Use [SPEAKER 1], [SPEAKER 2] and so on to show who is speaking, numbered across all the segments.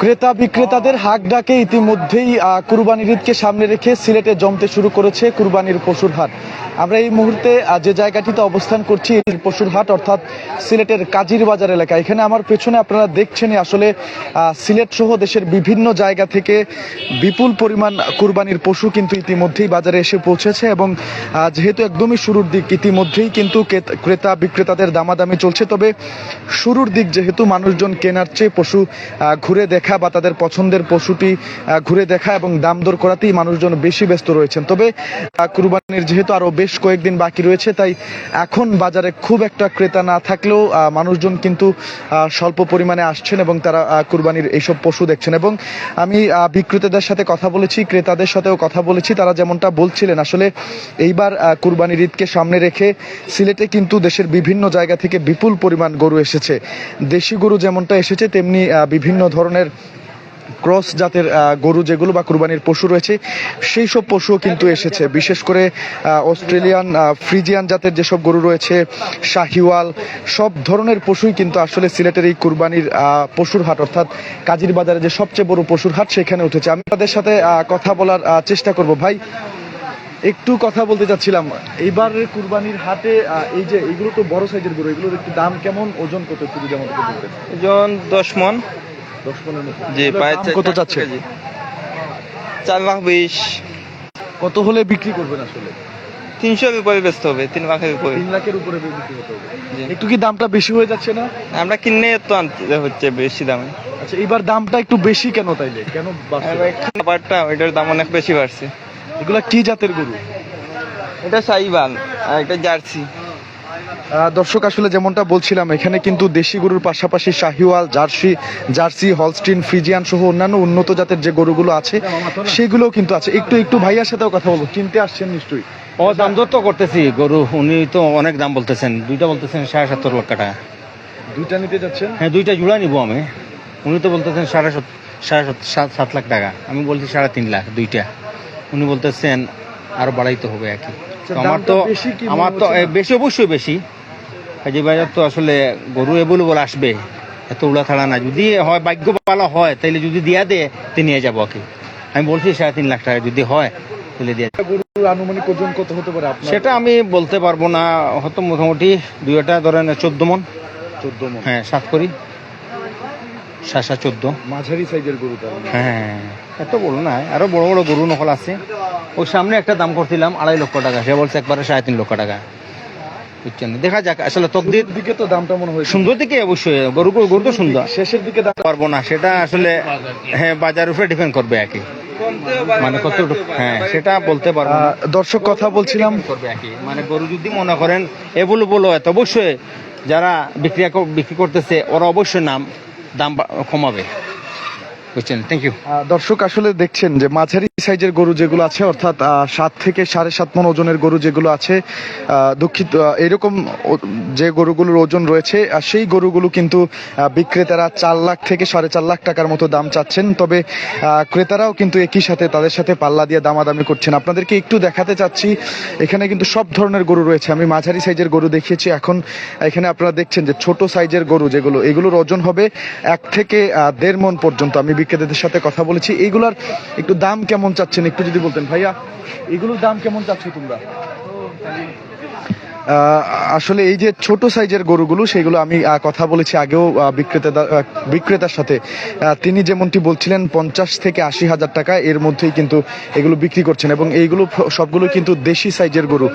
[SPEAKER 1] ক্রেতা বিক্রেতাদের হাক ডাকে ইতিমধ্যেই কুরবানির ঈদকে সামনে রেখে সিলেটে জমতে শুরু করেছে কুরবানির পশুর হাট। আমরা এই মুহূর্তে যে জায়গাটিতে অবস্থান করছি পশুর হাট অর্থাৎ সিলেটের কাজির বাজার এলাকা। এখানে আমার পেছনে আপনারা দেখছেনই আসলে সিলেট সহ দেশের বিভিন্ন জায়গা থেকে বিপুল পরিমাণ কুরবানির পশু কিন্তু ইতিমধ্যেই বাজারে এসে পৌঁছেছে এবং যেহেতু একদমই শুরুর দিক ইতিমধ্যেই কিন্তু ক্রেতা বিক্রেতাদের দামাদামি চলছে। তবে শুরুর দিক যেহেতু মানুষজন কেনার চেয়ে পশু আহ, ঘুরে দেখা বা তাদের পছন্দের পশুটি ঘুরে দেখা এবং দাম দর করাতেই মানুষজন বেশি ব্যস্ত রয়েছেন। তবে কুরবানির যেহেতু আরও বেশ কয়েকদিন বাকি রয়েছে, তাই এখন বাজারে খুব একটা ক্রেতা না থাকলেও মানুষজন কিন্তু স্বল্প পরিমাণে আসছেন এবং তারা কুরবানির এইসব পশু দেখছেন। এবং আমি বিক্রেতাদের সাথে কথা বলেছি, ক্রেতাদের সাথেও কথা বলেছি, তারা যেমনটা বলছিলেন, আসলে এইবার কুরবানির ঈদকে সামনে রেখে সিলেটে কিন্তু দেশের বিভিন্ন জায়গা থেকে বিপুল পরিমাণ গরু এসেছে। দেশি গরু যেমনটা এসেছে, তেমনি বিভিন্ন ধরনের ক্রস জাতের গরু যেগুলো বা কুরবানির পশু রয়েছে, সেই সব পশুও কিন্তু এসেছে। বিশেষ করে অস্ট্রেলিয়ান ফ্রিজিয়ান জাতের যেসব গরু রয়েছে, শাহিওয়াল, সব ধরনের পশুই কিন্তু আসলে সিলেটের এই কুরবানির পশুর হাট, অর্থাৎ কাজির বাজারে যে সবচেয়ে বড় পশুর হাট সেখানে উঠেছে। আমি তাদের সাথে কথা বলার চেষ্টা করব। ভাই, একটু কথা বলতে চাচ্ছিলাম। এইবারের কুরবানির হাটে এই যে এগুলো তো বড় সাইজের গরু, এগুলোর একটু দাম কেমন? ওজন কত? একটু আমাকে
[SPEAKER 2] ওজন দশ মন। জি
[SPEAKER 1] এগুলোর কত চাচ্ছে।
[SPEAKER 2] চার লাখ বিশ।
[SPEAKER 1] কত হলে বিক্রি করবেন আসলে?
[SPEAKER 2] তিনশোর উপরে ব্যস্ত হবে তিন লাখের উপরে।
[SPEAKER 1] তিন লাখের উপরে বিক্রি হতে হবে। একটু কি দামটা বেশি হয়ে যাচ্ছে না?
[SPEAKER 2] আমরা কিনে তো আনতে হচ্ছে বেশি দামে।
[SPEAKER 1] আচ্ছা এবার দামটা একটু বেশি কেন তাইলে? কেন?
[SPEAKER 2] খাবারটা ওইটার দাম অনেক বেশি বাড়ছে।
[SPEAKER 1] এগুলা কি জাতের গরু?
[SPEAKER 2] এটা সাইবাল আর এটা জার্সি।
[SPEAKER 1] দর্শক আসলে যেমনটা বলছিলাম এখানে কিন্তু দেশি গরুর পাশাপাশি Sahiwal Jersey Jersey Holstein Friesian সহ অন্যান্য উন্নত জাতের যে গরুগুলো আছে সেগুলোও কিন্তু আছে। একটু একটু ভাইয়ার সাথেও কথা বলব। কিনতে আসছেন নিশ্চয়ই?
[SPEAKER 3] ও দাম দর তো করতেছি। গরু উনি তো অনেক দাম বলতেছেন। দুইটা বলতেছেন সাড়ে সত্তর লক্ষ টাকা।
[SPEAKER 1] দুইটা নিতে যাচ্ছেন?
[SPEAKER 3] হ্যাঁ দুইটা জোড়া নিবো আমি। উনি তো বলতেছেন সাড়ে সত সাড়ে সাত লাখ টাকা। আমি বলছি সাড়ে তিন লাখ দুইটা। উনি বলতেছেন আরও বাড়াইতে হবে আর কি। আমার তো
[SPEAKER 1] কি মনে
[SPEAKER 3] আমার তো? বেশি অবশ্যই বেশি। কাজী বাজার তো আসলে গরু এভেলেবল আসবে। এত উড়া ছাড়া না। যদি হয় ভাগ্য ভালো হয় তাইলে যদি দিয়া দেয় তো নিয়ে যাব আর কি। আমি বলছি সাড়ে তিন লাখ টাকা যদি হয় তাহলে দিয়ে
[SPEAKER 1] আনুমানিক ওজন কত হতে পারে
[SPEAKER 3] সেটা আমি বলতে পারব না। হয়তো মোটামুটি দুইটা ধরেন চোদ্দ মন।
[SPEAKER 1] চোদ্দ মন।
[SPEAKER 3] হ্যাঁ সাত করি। সাত সাত চোদ্দ।
[SPEAKER 1] মাঝারি সাইজের গরু।
[SPEAKER 3] হ্যাঁ। এত বড় না আরও বড় বড় গরু নকল আছে। ওই সামনে একটা দাম করছিলাম আড়াই লক্ষ টাকা। সে বলছে একবারে সাড়ে তিন লক্ষ টাকা। বুঝছেন? দেখা যাক আসলে তকদির
[SPEAKER 1] দিকে তো দামটা মনে হয়
[SPEAKER 3] সুন্দর দিকে অবশ্যই গরু গরু তো সুন্দর।
[SPEAKER 1] শেষের দিকে দাম
[SPEAKER 3] পারব না সেটা আসলে হ্যাঁ বাজার উপরে ডিপেন্ড করবে আর কি। মানে কতটুকু হ্যাঁ সেটা বলতে পারব
[SPEAKER 1] দর্শক কথা বলছিলাম।
[SPEAKER 3] করবে আর কি। মানে গরু যদি মনে করেন এভেলেবল হয় তো অবশ্যই যারা বিক্রি বিক্রি করতেছে ওরা অবশ্যই নাম দাম কমাবে। বুঝছেন থ্যাংক ইউ
[SPEAKER 1] দর্শক, আসলে দেখছেন যে মাঝারি সাইজের গরু যেগুলো আছে, অর্থাৎ সাত থেকে সাড়ে সাত মন ওজনের গরু যেগুলো আছে দুঃখিত এরকম যে গরুগুলোর ওজন রয়েছে সেই গরুগুলো কিন্তু বিক্রেতারা চার লাখ থেকে সাড়ে চার লাখ টাকার মতো দাম চাচ্ছেন। তবে ক্রেতারাও কিন্তু একই সাথে তাদের সাথে পাল্লা দিয়ে দামাদামি করছেন। আপনাদেরকে একটু দেখাতে চাচ্ছি, এখানে কিন্তু সব ধরনের গরু রয়েছে। আমি মাঝারি সাইজের গরু দেখিয়েছি, এখন, এখানে আপনারা দেখছেন যে ছোট সাইজের গরু যেগুলো, এগুলোর ওজন হবে এক থেকে দেড় মন পর্যন্ত। আমি বিক্রেতাদের সাথে কথা বলেছি। এইগুলার একটু দাম কেমন চাচ্ছেন একটু যদি বলতেন। ভাইয়া, এগুলোর দাম কেমন চাচ্ছ তোমরা? আসলে এই যে ছোট সাইজের গরুগুলো, সেগুলো আমি কথা বলেছি আগেও বিক্রেতা বিক্রেতার সাথে। তিনি যেমনটি বলছিলেন, পঞ্চাশ থেকে আশি হাজার টাকা এর মধ্যেই কিন্তু এগুলো বিক্রি করছেন এবং এইগুলো সবগুলো কিন্তু দেশি সাইজের গরু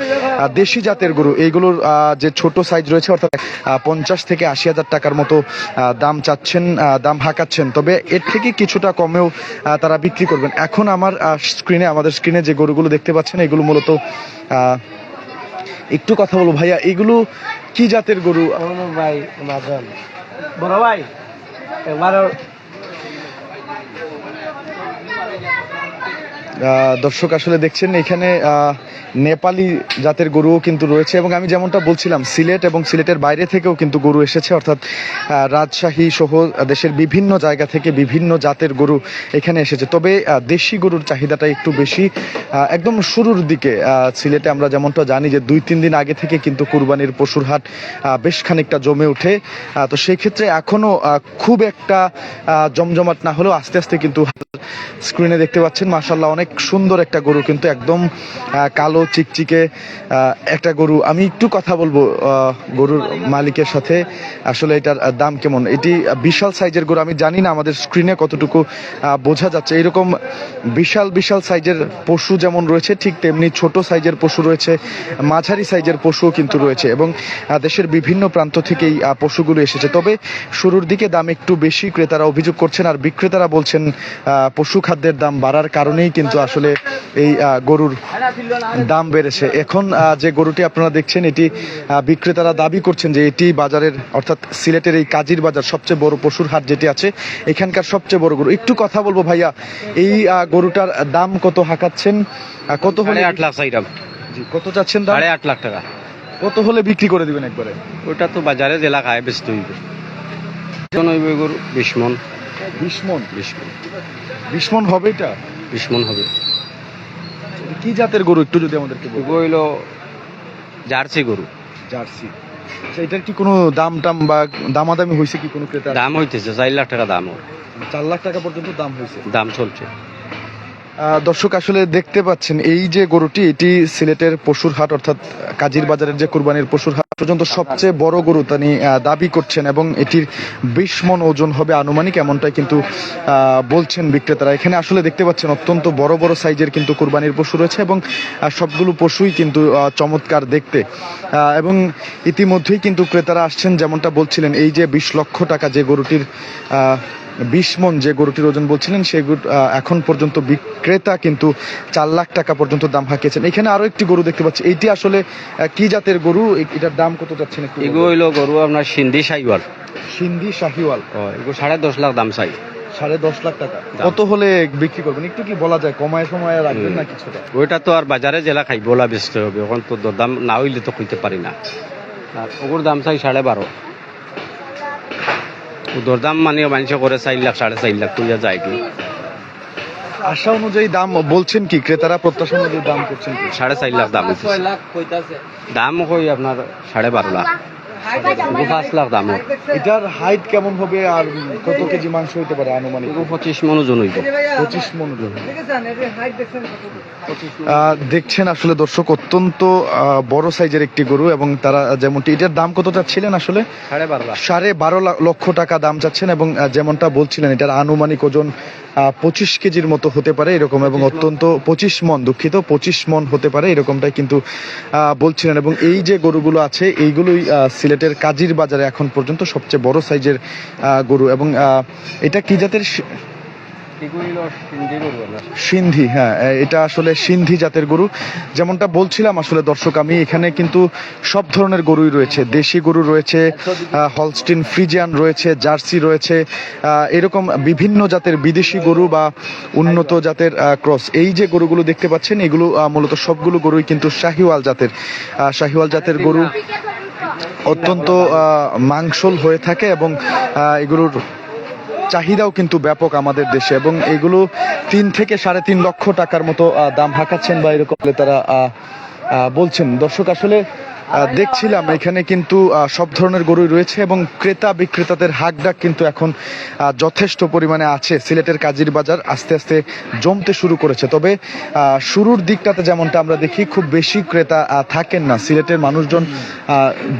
[SPEAKER 1] দেশি জাতের গরু। এইগুলোর যে ছোট সাইজ রয়েছে, অর্থাৎ পঞ্চাশ থেকে আশি হাজার টাকার মতো দাম চাচ্ছেন দাম হাঁকাচ্ছেন। তবে এর থেকে কিছুটা কমেও তারা বিক্রি করবেন। এখন আমার স্ক্রিনে আমাদের স্ক্রিনে যে গরুগুলো দেখতে পাচ্ছেন, এগুলো মূলত একটু কথা বলব ভাইয়া এগুলো কি জাতের গরু?
[SPEAKER 4] ভাই মাজন। বড় ভাই এবার
[SPEAKER 1] দর্শক আসলে দেখছেন এখানে নেপালি জাতের গরুও কিন্তু রয়েছে এবং আমি যেমনটা বলছিলাম সিলেট এবং সিলেটের বাইরে থেকেও কিন্তু গরু এসেছে অর্থাৎ রাজশাহী সহ দেশের বিভিন্ন জায়গা থেকে বিভিন্ন জাতের গরু এখানে এসেছে। তবে দেশি গরুর চাহিদাটা একটু বেশি একদম শুরুর দিকে সিলেটে আমরা যেমনটা জানি যে দুই তিন দিন আগে থেকে কিন্তু কুরবানির পশুর হাট বেশ খানিকটা জমে ওঠে তো সেই ক্ষেত্রে এখনও আহ, খুব একটা জমজমাট না হলেও আস্তে আস্তে কিন্তু স্ক্রিনে দেখতে পাচ্ছেন মাশাল্লাহ অনেক সুন্দর একটা গরু, কিন্তু একদম কালো, চিকচিকে একটা গরু। আমি একটু কথা বলব গরুর মালিকের সাথে, আসলে এটার দাম কেমন? এটি বিশাল সাইজের গরু। আমি জানি না আমাদের স্ক্রিনে কতটুকু বোঝা যাচ্ছে। এরকম বিশাল বিশাল সাইজের পশু যেমন রয়েছে, ঠিক তেমনি ছোট সাইজের পশু রয়েছে, মাঝারি সাইজের পশুও কিন্তু রয়েছে এবং দেশের বিভিন্ন প্রান্ত থেকেই পশুগুলো এসেছে। তবে শুরুর দিকে দাম একটু বেশি, ক্রেতারা অভিযোগ করছেন আর বিক্রেতারা বলছেন পশু খাদ্যের দাম বাড়ার কারণেই কিন্তু আসলে এই গরুর দাম বেড়েছে। এখন যে গরুটি আপনারা দেখছেন এটি বিক্রেতারা দাবি করছেন যে এটি বাজারের অর্থাৎ সিলেটের এই কাজির বাজার সবচেয়ে বড় পশুর হাট যেটি আছে এখানকার সবচেয়ে বড় গরু। একটু কথা বলব ভাইয়া এই গরুটার দাম কত হাঁকাচ্ছেন? কত হলে
[SPEAKER 3] আট লাখ চাইরাম
[SPEAKER 1] জি, কত চাচ্ছেন দাম?
[SPEAKER 3] আট লাখ টাকা।
[SPEAKER 1] কত হলে বিক্রি করে দিবেন একবারে?
[SPEAKER 3] ওটা তো বাজারে জেলা খায় ওজন হইবে। গরু বিশ মন।
[SPEAKER 1] বিশ মন?
[SPEAKER 3] বিশ মন।
[SPEAKER 1] বিশ মন হবে এটা?
[SPEAKER 3] বিশ মন হবে।
[SPEAKER 1] কি জাতের গরু একটু যদি আমাদেরকে
[SPEAKER 3] এগুলো হইল জার্সি গরু।
[SPEAKER 1] জার্সি। আচ্ছা, এটার কি কোনো দাম টাম বা দামাদামি হয়েছে কি কোনো ক্রেতা
[SPEAKER 3] দাম হইতেছে চার লাখ টাকা দাম ওর।
[SPEAKER 1] চার লাখ টাকা পর্যন্ত দাম হয়েছে
[SPEAKER 3] দাম চলছে।
[SPEAKER 1] দর্শক আসলে দেখতে পাচ্ছেন এই যে গরুটি এটি সিলেটের পশুর হাট অর্থাৎ কাজীর বাজারের যে কুরবানির পশুর হাট পর্যন্ত সবচেয়ে বড় গরু তিনি দাবি করছেন এবং এটির বিশ মন ওজন হবে আনুমানিক এমনটাই কিন্তু বলছেন বিক্রেতারা। এখানে আসলে দেখতে পাচ্ছেন অত্যন্ত বড় বড় সাইজের কিন্তু কুরবানির পশু রয়েছে এবং সবগুলো পশুই কিন্তু চমৎকার দেখতে। এবং ইতিমধ্যেই কিন্তু ক্রেতারা আসছেন যেমনটা বলছিলেন এই যে বিশ লক্ষ টাকা যে গরুটির বিশ মন যে গরুটির ওজন বলছিলেন সেই গরু এখন পর্যন্ত বিক্রেতা কিন্তু চার লাখ টাকা পর্যন্ত দাম হাঁকিয়েছেন। এখানে আরও একটি গরু দেখতে পাচ্ছি। এইটি আসলে কি জাতের গরু? এটার দাম কত যাচ্ছেন
[SPEAKER 3] এগুলো হইল গরু আপনার সিন্ধি সাইওয়াল।
[SPEAKER 1] সিন্ধি শাহিওয়াল
[SPEAKER 3] এগুলো সাড়ে দশ লাখ দাম চাই।
[SPEAKER 1] সাড়ে দশ লাখ টাকা। কত হলে বিক্রি করবেন? একটু কি বলা যায়? কমায় সময় রাখবেন না কিছুটা
[SPEAKER 3] ওইটা তো আর বাজারে জেলা খাই বলা বেচতে হবে। এখন তো দাম না হইলে তো কইতে পারি না। আর ওগুর দাম চাই সাড়ে বারো। দরদাম মানে মানুষ করে চার লাখ সাড়ে চার লাখ কইয়া যায় কি?
[SPEAKER 1] আশা অনুযায়ী দাম বলছেন কি ক্রেতারা প্রত্যাশা অনুযায়ী দাম করছেন
[SPEAKER 3] সাড়ে চার লাখ দাম। দাম কই আপনার? সাড়ে বারো লাখ। পাঁচ লাখ দাম।
[SPEAKER 1] এটার হাইট কেমন হবে আর কত কেজি মাংস হইতে পারে আনুমানিক?
[SPEAKER 3] পঁচিশ মন ওজন হইব।
[SPEAKER 1] পঁচিশ মন ওজন। দেখছেন আসলে দর্শক অত্যন্ত বড় সাইজের একটি গরু এবং তারা যেমনটি এটার দাম কত চাচ্ছিলেন আসলে?
[SPEAKER 3] সাড়ে বারো
[SPEAKER 1] লক্ষ টাকা দাম চাচ্ছেন এবং যেমনটা বলছিলেন এটার আনুমানিক ওজন পঁচিশ কেজির মতো হতে পারে এরকম এবং অত্যন্ত পঁচিশ মন দুঃখিত পঁচিশ মন হতে পারে এরকমটাই কিন্তু আহ, বলছিলেন এবং এই যে গরুগুলো আছে এইগুলোই আহ, সিলেটের কাজির বাজারে এখন পর্যন্ত সবচেয়ে বড় সাইজের গরু এবং এটা কি জাতের সিন্ধি হ্যাঁ এটা আসলে সিন্ধি জাতের গরু। যেমনটা বলছিলাম আসলে দর্শক আমি এখানে কিন্তু সব ধরনের গরুই রয়েছে। দেশি গরু রয়েছে হলস্টিন ফ্রিজিয়ান রয়েছে জার্সি রয়েছে এরকম বিভিন্ন জাতের বিদেশি গরু বা উন্নত জাতের ক্রস। এই যে গরুগুলো দেখতে পাচ্ছেন এগুলো মূলত সবগুলো গরুই কিন্তু শাহিওয়াল জাতের শাহিওয়াল জাতের গরু। অত্যন্ত মাংসল হয়ে থাকে এবং এগুলোর চাহিদাও কিন্তু ব্যাপক আমাদের দেশে এবং এগুলো তিন থেকে সাড়ে তিন লক্ষ টাকার মতো দাম হাঁকাচ্ছেন বা এরকম তারা বলছেন। দর্শক, আসলে দেখছিলাম এখানে কিন্তু সব ধরনের গরুই রয়েছে এবং ক্রেতা বিক্রেতাদের হাক ডাক কিন্তু এখন যথেষ্ট পরিমাণে আছে। সিলেটের কাজির বাজার আস্তে আস্তে জমতে শুরু করেছে। তবে শুরুর দিকটাতে যেমনটা আমরা দেখি খুব বেশি ক্রেতা থাকেন না। সিলেটের মানুষজন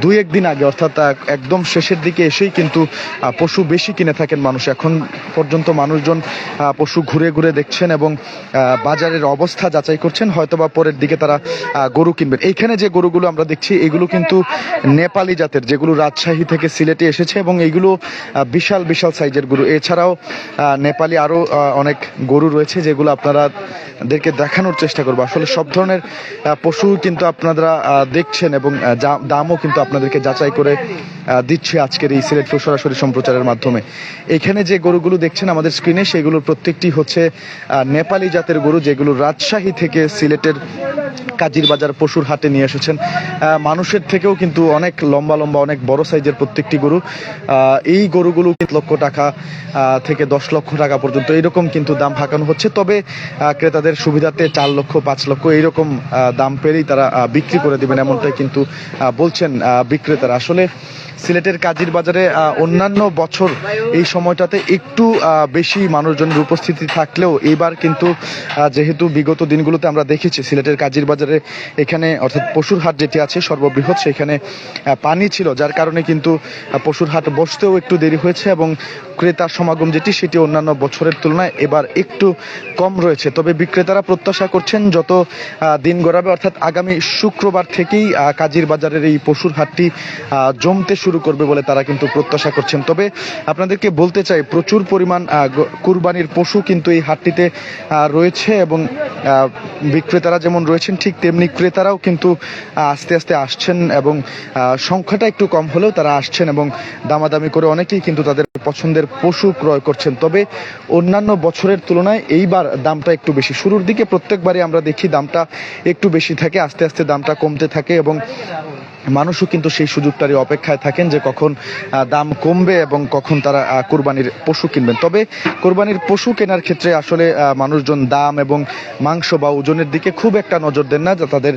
[SPEAKER 1] দুই একদিন আগে অর্থাৎ একদম শেষের দিকে এসেই কিন্তু পশু বেশি কিনে থাকেন মানুষ। এখন পর্যন্ত মানুষজন পশু ঘুরে ঘুরে দেখছেন এবং বাজারের অবস্থা যাচাই করছেন। হয়তোবা পরের দিকে তারা গরু কিনবেন। এইখানে যে গরুগুলো আমরা দেখছি এগুলো কিন্তু নেপালি জাতের, যেগুলো রাজশাহী থেকে সিলেটে এসেছে এবং এইগুলো বিশাল বিশাল সাইজের গরু। এছাড়াও নেপালি আরও অনেক গরু রয়েছে যেগুলো আপনারা দেরকে দেখানোর চেষ্টা করব। আসলে সব ধরনের পশু কিন্তু আপনারা দেখছেন এবং দামও কিন্তু আপনাদেরকে যাচাই করে দিচ্ছে আজকের এই সিলেট সরাসরি সম্প্রচারের মাধ্যমে। এখানে যে গরুগুলো দেখছেন আমাদের স্ক্রিনে, সেগুলোর প্রত্যেকটি হচ্ছে নেপালি জাতের গরু যেগুলো রাজশাহী থেকে সিলেটের কাজির বাজার পশুর হাটে নিয়ে এসেছেন। মানুষের থেকেও কিন্তু অনেক লম্বা লম্বা, অনেক বড় সাইজের প্রত্যেকটি গরু। এই গরুগুলো লক্ষ টাকা থেকে দশ লক্ষ টাকা পর্যন্ত এইরকম কিন্তু দাম হাঁকানো হচ্ছে। তবে ক্রেতাদের সুবিধাতে চার লক্ষ, পাঁচ লক্ষ এইরকম দাম পেলেই তারা বিক্রি করে দেবেন এমনটাই কিন্তু বলছেন বিক্রেতারা। আসলে সিলেটের কাজির বাজারে অন্যান্য বছর এই সময়টাতে একটু বেশি মানুষজনের উপস্থিতি থাকলেও এবার কিন্তু যেহেতু বিগত দিনগুলোতে আমরা দেখেছি সিলেটের কাজির বাজারে এখানে অর্থাৎ পশুর হাট যেটি আছে সর্ববৃহৎ, সেখানে পানি ছিল, যার কারণে কিন্তু পশুর হাট বসতেও একটু দেরি হয়েছে এবং ক্রেতার সমাগম যেটি, সেটি অন্যান্য বছরের তুলনায় এবার একটু কম রয়েছে। তবে বিক্রেতারা প্রত্যাশা করছেন যত দিন গড়াবে, অর্থাৎ আগামী শুক্রবার থেকেই কাজির বাজারের এই পশুর হাটটি জমতে শুরু করবে বলে তারা কিন্তু প্রত্যাশা করছেন। তবে আপনাদেরকে বলতে চাই, প্রচুর পরিমাণ কুরবানির পশু কিন্তু এই হাটটিতে রয়েছে এবং বিক্রেতারা যেমন রয়েছেন ঠিক তেমনি ক্রেতারাও কিন্তু আস্তে আস্তে আসছেন এবং সংখ্যাটা একটু কম হলেও তারা আসছেন এবং দামাদামি করে অনেকেই কিন্তু তাদের পছন্দের পশু ক্রয় করছেন। তবে অন্যান্য বছরের তুলনায় এইবার দামটা একটু বেশি। শুরুর দিকে প্রত্যেকবারই আমরা দেখি দামটা একটু বেশি থাকে, আস্তে আস্তে দামটা কমতে থাকে এবং মানুষও কিন্তু সেই সুযোগটারই অপেক্ষায় থাকেন যে কখন দাম কমবে এবং কখন তারা কোরবানির পশু কিনবেন। তবে কোরবানির পশু কেনার ক্ষেত্রে আসলে মানুষজন দাম এবং মাংস বা ওজনের দিকে খুব একটা নজর দেন না যা তাদের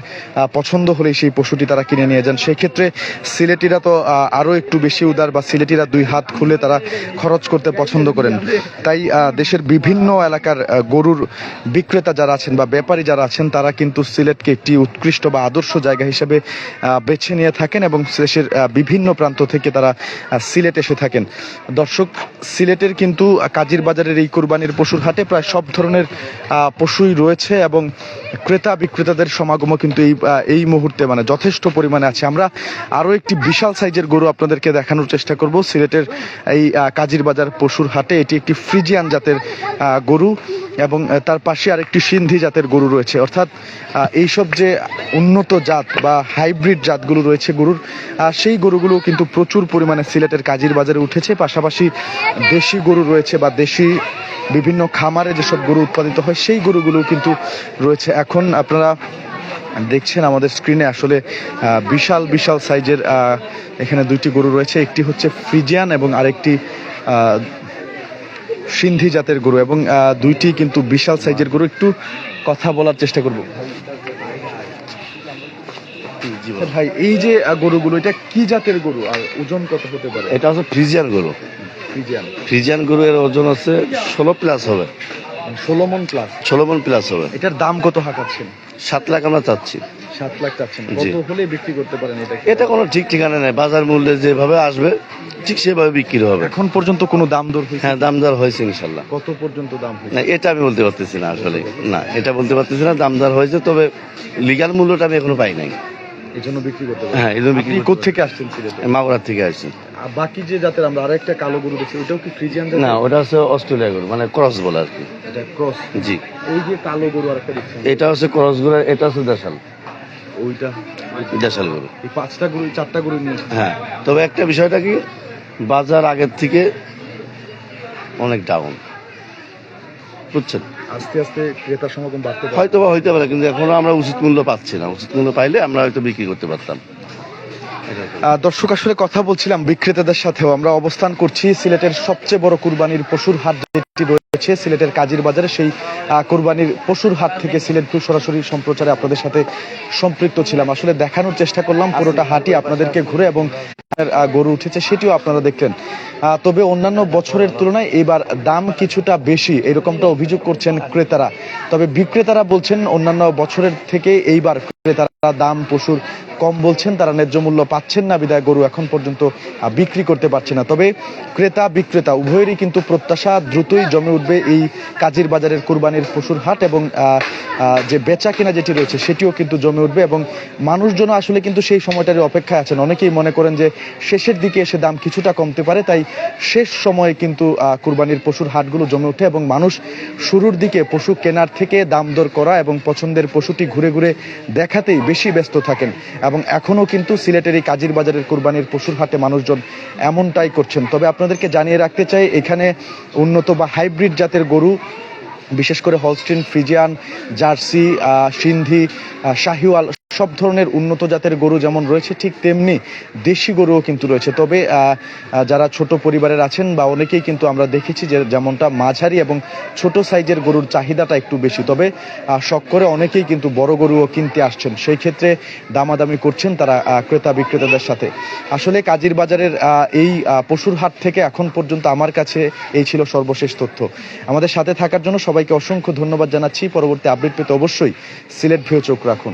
[SPEAKER 1] পছন্দ হলেই সেই পশুটি তারা কিনে নিয়ে যান। সেই ক্ষেত্রে সিলেটিরা তো আরও একটু বেশি উদার বা সিলেটিরা দুই হাত খুলে তারা খরচ করতে পছন্দ করেন। তাই দেশের বিভিন্ন এলাকার গরুর বিক্রেতা যারা আছেন বা ব্যাপারী যারা আছেন তারা কিন্তু সিলেটকে একটি উৎকৃষ্ট বা আদর্শ জায়গা হিসেবে আহ, বেছে নিয়ে থাকেন এবং দেশের বিভিন্ন প্রান্ত থেকে তারা সিলেট এসে থাকেন। দর্শক, সিলেটের কিন্তু কাজির বাজারের এই কুরবানির পশুর হাটে প্রায় সব ধরনের পশুই রয়েছে এবং ক্রেতা বিক্রেতাদের সমাগমও কিন্তু এই এই মুহূর্তে মানে যথেষ্ট পরিমাণে আছে। আমরা আরও একটি বিশাল সাইজের গরু আপনাদেরকে দেখানোর চেষ্টা করব। সিলেটের এই কাজির বাজার পশুর হাটে এটি একটি ফ্রিজিয়ান জাতের গরু এবং তার পাশে আরেকটি সিন্ধি জাতের গরু রয়েছে। অর্থাৎ এইসব যে উন্নত জাত বা হাইব্রিড জাতগুলো রয়েছে গরুর। আর সেই গরুগুলো কিন্তু প্রচুর পরিমাণে সিলেটের কাজির বাজারে উঠেছে। পাশাপাশি দেশি গরু রয়েছে বা দেশি বিভিন্ন খামারে যেসব গরু উৎপাদিত হয়, সেই গরুগুলো কিন্তু রয়েছে। এখন আপনারা দেখছেন আমাদের স্ক্রিনে আসলে বিশাল বিশাল সাইজের এখানে দুইটি গরু রয়েছে। একটি হচ্ছে ফ্রিজিয়ান এবং আরেকটি সিন্ধি জাতের গরু। এবং দুইটি কিন্তু বিশাল সাইজের গরু। একটু কথা বলার চেষ্টা করব। ভাই এই যে গরুগুলো এটা কি জাতের গরু? আর ওজন কত হতে পারে?
[SPEAKER 5] এটা হচ্ছে ফ্রিজিয়ান গরু।
[SPEAKER 1] ফ্রিজিয়ান।
[SPEAKER 5] ফ্রিজিয়ান গরু এর ওজন হচ্ছে ষোলো প্লাস হবে।
[SPEAKER 1] ষোলো মন প্লাস
[SPEAKER 5] ষোলো মন প্লাস হবে।
[SPEAKER 1] এটার দাম কত হাঁকাচ্ছেন?
[SPEAKER 5] সাত লাখ আমরা চাচ্ছি।
[SPEAKER 1] সাত লাখ চাচ্ছেন। কত হলে বিক্রি করতে পারেন এটা
[SPEAKER 5] এটা কোনো ঠিক ঠিকানা নেই। বাজার মূল্যে যেভাবে আসবে ঠিক সেভাবে বিক্রি হবে।
[SPEAKER 1] এখন পর্যন্ত কোনো দাম দর হয়েছে?
[SPEAKER 5] হ্যাঁ দাম দর হয়েছে ইনশাল্লাহ।
[SPEAKER 1] কত পর্যন্ত দাম হয়েছে?
[SPEAKER 5] না এটা আমি বলতে পারতেছি না আসলে। না এটা বলতে পারতেছি না দাম দর হয়েছে তবে লিগাল মূল্যটা আমি এখনও পাই নাই।
[SPEAKER 1] বিক্রি করতে
[SPEAKER 5] হ্যাঁ বিক্রি
[SPEAKER 1] আসছেন সিলেটে।
[SPEAKER 5] থেকে আসছি।
[SPEAKER 1] বাকি যে জাতের আমরা আরেকটা কালো গরু দেখছি ওটাও কি ফ্রিজিয়ান?
[SPEAKER 5] না ওটা হচ্ছে অস্ট্রেলিয়া গরু মানে ক্রস বলে আর কি।
[SPEAKER 1] এটা ক্রস?
[SPEAKER 5] জি।
[SPEAKER 1] যে কালো গরু আরেকটা
[SPEAKER 5] এটা হচ্ছে ক্রস গরু এটা হচ্ছে দেশাল।
[SPEAKER 1] ওইটা?
[SPEAKER 5] দেশাল গরু।
[SPEAKER 1] এই পাঁচটা গরু চারটা গরু নিয়ে
[SPEAKER 5] হ্যাঁ তবে একটা বিষয়টা কি বাজার আগের থেকে অনেক ডাউন বুঝছেন?
[SPEAKER 1] আস্তে আস্তে ক্রেতার সমাগম বাড়তে পারে
[SPEAKER 5] হয়তো বা হইতে পারে কিন্তু এখনও আমরা উচিত মূল্য পাচ্ছি না। উচিত মূল্য পাইলে আমরা হয়তো বিক্রি করতে পারতাম।
[SPEAKER 1] দর্শক আসলে কথা বলছিলাম বিক্রেতাদের সাথেও। আমরা অবস্থান করছি সিলেটের সবচেয়ে বড় কুরবানির পশুর হাট যেটি রয়েছে সিলেটের কাজির বাজারে। সেই কুরবানির পশুর হাট থেকে সিলেট টু সরাসরি সম্প্রচারে আপনাদের সাথে সম্পৃক্ত ছিলাম। আসলে দেখানোর চেষ্টা করলাম পুরোটা হাটই আপনাদেরকে ঘুরে এবং গরু উঠেছে, সেটিও আপনারা দেখলেন। তবে অন্যান্য বছরের তুলনায় এবার দাম কিছুটা বেশি, এরকমটা অভিযোগ করছেন ক্রেতারা। তবে বিক্রেতারা বলছেন, অন্যান্য বছরের থেকে এইবার ক্রেতারা দাম, পশুর কম বলছেন, তারা ন্যায্য মূল্য পাচ্ছেন না, বিদায় গরু এখন পর্যন্ত বিক্রি করতে পারছে না। তবে ক্রেতা, বিক্রেতা, উভয়েরই কিন্তু প্রত্যাশা দ্রুতই জমে উঠবে এই কাজীর বাজারের কোরবানির পশুর হাট এবং যে বেচা কেনা যেটি রয়েছে, সেটিও কিন্তু জমে উঠবে এবং মানুষজন আসলে কিন্তু সেই সময়টার অপেক্ষায় আছেন। অনেকেই মনে করেন যে শেষের দিকে এসে দাম কিছুটা কমতে পারে, তাই শেষ সময়ে কিন্তু কুরবানির পশুর হাটগুলো জমে ওঠে এবং মানুষ শুরুর দিকে পশু কেনার থেকে দাম দর করা এবং পছন্দের পশুটি ঘুরে ঘুরে দেখাতেই বেশি ব্যস্ত থাকেন এবং এখনও কিন্তু সিলেটের এই কাজির বাজারের কোরবানির পশুর হাটে মানুষজন এমনটাই করছেন। তবে আপনাদেরকে জানিয়ে রাখতে চাই, এখানে উন্নত বা হাইব্রিড জাতের গরু, বিশেষ করে Holstein, Friesian, Jersey Sindhi Sahiwal সব ধরনের উন্নত জাতের গরু যেমন রয়েছে, ঠিক তেমনি দেশি গরুও কিন্তু রয়েছে। তবে যারা ছোট পরিবারের আছেন বা অনেকেই কিন্তু আমরা দেখেছি যে যেমনটা মাঝারি এবং ছোট সাইজের গরুর চাহিদাটা একটু বেশি। তবে শখ করে অনেকেই কিন্তু বড় গরুও কিনতে আসছেন। সেই ক্ষেত্রে দামাদামি করছেন তারা ক্রেতা বিক্রেতাদের সাথে। আসলে কাজীর বাজারের এই পশুর হাট থেকে এখন পর্যন্ত আমার কাছে এই ছিল সর্বশেষ তথ্য। আমাদের সাথে থাকার জন্য সবাইকে অসংখ্য ধন্যবাদ জানাচ্ছি। পরবর্তী আপডেট পেতে অবশ্যই সিলেট ভিউ চোখ রাখুন।